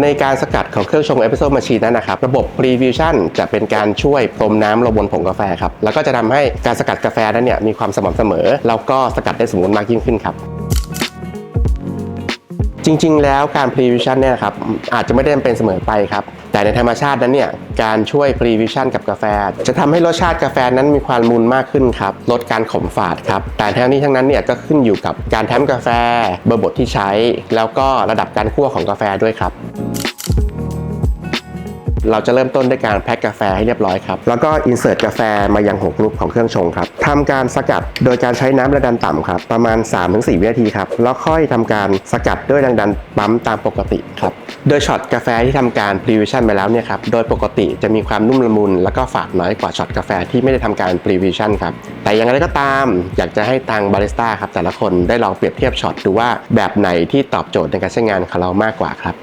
ในการสกัดของเครื่องชงเอสเปรสโซ่มาชีนนั้นนะครับ ระบบพรีวิวชั่นจะเป็นการช่วยพรมน้ำลงบนผงกาแฟครับ แล้วก็จะทำให้การสกัดกาแฟนั้นเนี่ยมีความสม่ำเสมอ แล้วก็สกัดได้สมบูรณ์มากยิ่งขึ้นครับ จริง ๆ แล้วการ Prevision เนี่ยครับอาจจะไม่ได้เป็นเสมอไปครับ แต่ในธรรมชาตินั้นเนี่ยการช่วย Prevision กับกาแฟ จะทำให้รสชาติกาแฟนั้นมีความมูลมากขึ้นครับลดการขมฝาดครับแต่ทั้งนี้ทั้งนั้นเนี่ยก็ขึ้นอยู่กับการแทมกาแฟเบอร์บดที่ใช้ แล้วก็ระดับการคั่วของกาแฟด้วยครับ เราจะเริ่มต้นด้วยการแพ็คกาแฟให้เรียบร้อยครับ แล้วก็อินเสิร์ตกาแฟมายังหกลูกของเครื่องชงครับทำการสกัดโดยการใช้น้ำแรงดันต่ำครับ ประมาณ 3-4 วินาทีครับ แล้วค่อยทำการสกัดด้วยแรงดันปั๊มตามปกติครับ โดยช็อตกาแฟที่ทำการ prevision ไปแล้วเนี่ยครับ โดยปกติจะมีความนุ่มละมุน แล้วก็ฝาดน้อยกว่าช็อตกาแฟที่ไม่ได้ทำการ prevision ครับ แต่อย่างไรก็ตามอยากจะให้ทางบาริสต้าครับแต่ละคนได้ลองเปรียบเทียบช็อตดูว่าแบบไหนที่ตอบโจทย์ในการใช้งานของเรามากกว่าครับ